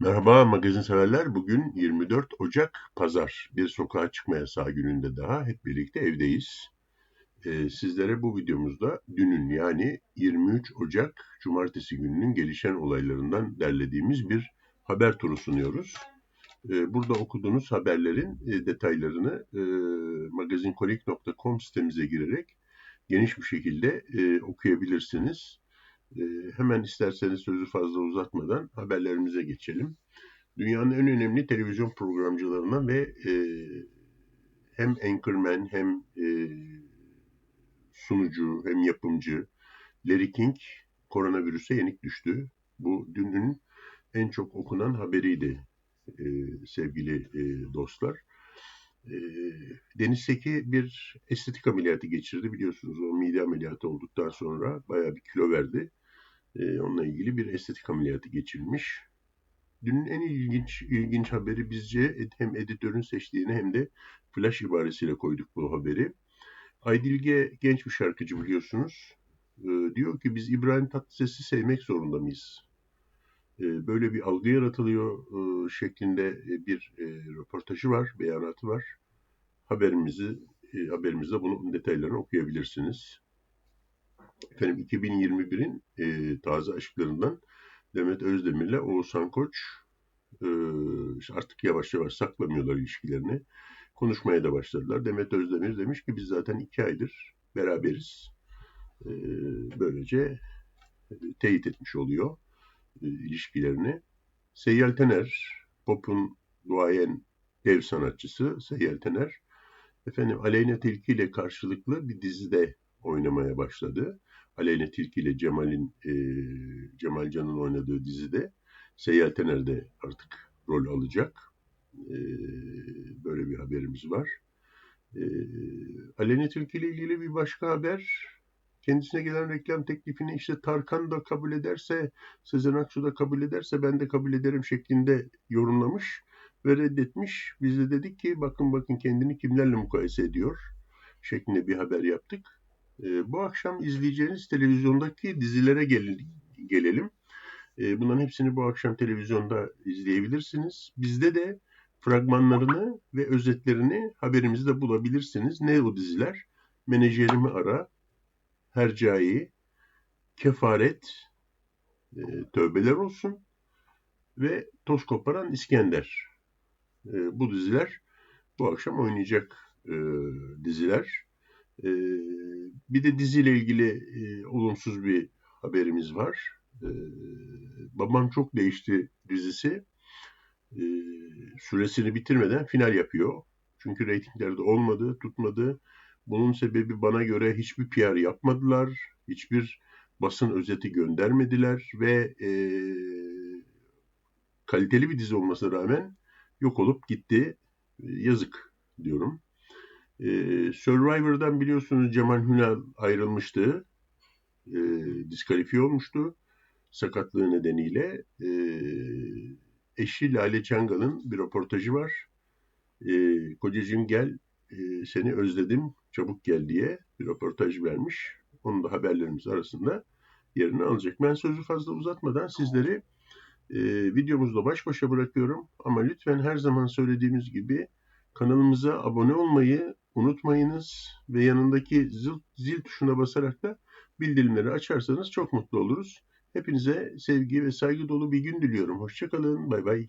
Merhaba magazin severler. Bugün 24 Ocak Pazar. Bir sokağa çıkma yasağı gününde daha hep birlikte evdeyiz. Ee, sizlere bu videomuzda dünün yani 23 Ocak Cumartesi gününün gelişen olaylarından derlediğimiz bir haber turu sunuyoruz. Ee, burada okuduğunuz haberlerin e, detaylarını e, magazinkolik.com sitemize girerek geniş bir şekilde e, okuyabilirsiniz. Ee, hemen isterseniz sözü fazla uzatmadan haberlerimize geçelim. Dünyanın en önemli televizyon programcılarından ve e, hem anchorman hem e, sunucu hem yapımcı Larry King koronavirüse yenik düştü. Bu dünün en çok okunan haberiydi e, sevgili e, dostlar. E, Deniz Seki bir estetik ameliyatı geçirdi biliyorsunuz. O mide ameliyatı olduktan sonra bayağı bir kilo verdi. E, onunla ilgili bir estetik ameliyatı geçirmiş. Dünün en ilginç ilginç haberi bizce hem editörün seçtiğini hem de flash ibaresiyle koyduk bu haberi. Aydilge genç bir şarkıcı biliyorsunuz. E, diyor ki biz İbrahim Tatlıses'i sevmek zorunda mıyız? E, böyle bir algı yaratılıyor e, şeklinde bir e, röportajı var, beyanatı var. Haberimizi e, haberimizde bunun detaylarını okuyabilirsiniz. Efendim 2021'in e, taze aşklarından Demet Özdemir ile Oğuzhan Koç e, artık yavaş yavaş saklamıyorlar ilişkilerini. Konuşmaya da başladılar. Demet Özdemir demiş ki biz zaten iki aydır beraberiz. E, böylece teyit etmiş oluyor e, ilişkilerini. Seyyal Tener, pop'un duayen dev sanatçısı Seyyal Tener, efendim Aleyna Tilki ile karşılıklı bir dizide oynamaya başladı. Aleyna Tilki ile Cemal'in e, Cemal Can'ın oynadığı dizide Seyyal Tener de artık rol alacak. E, böyle bir haberimiz var. E, Aleyna Tilki ile ilgili bir başka haber. Kendisine gelen reklam teklifini işte Tarkan da kabul ederse, Sezen Aksu da kabul ederse ben de kabul ederim şeklinde yorumlamış ve reddetmiş. Biz de dedik ki bakın bakın kendini kimlerle mukayese ediyor şeklinde bir haber yaptık. E, bu akşam izleyeceğiniz televizyondaki dizilere gel gelelim. E, bunların hepsini bu akşam televizyonda izleyebilirsiniz. Bizde de fragmanlarını ve özetlerini haberimizde bulabilirsiniz. Ne o diziler? Menajerimi ara, Hercai, Kefaret, e, Tövbeler olsun ve Toz Koparan İskender. E, bu diziler bu akşam oynayacak e, diziler. E, bir de diziyle ilgili e, olumsuz bir haberimiz var. E, Babam Çok Değişti dizisi e, süresini bitirmeden final yapıyor. Çünkü reytinglerde olmadı, tutmadı. Bunun sebebi bana göre hiçbir PR yapmadılar, hiçbir basın özeti göndermediler ve e, kaliteli bir dizi olmasına rağmen yok olup gitti. Yazık diyorum. E, Survivor'dan biliyorsunuz Cemal Hünal ayrılmıştı. E, diskalifiye olmuştu sakatlığı nedeniyle. E, eşi Lale Çangal'ın bir röportajı var. E, kocacığım gel e, seni özledim çabuk gel diye bir röportaj vermiş. Onun da haberlerimiz arasında yerini alacak. Ben sözü fazla uzatmadan sizleri e, videomuzla baş başa bırakıyorum. Ama lütfen her zaman söylediğimiz gibi kanalımıza abone olmayı unutmayınız ve yanındaki zil, zil tuşuna basarak da bildirimleri açarsanız çok mutlu oluruz. Hepinize sevgi ve saygı dolu bir gün diliyorum. Hoşçakalın. Bay bay.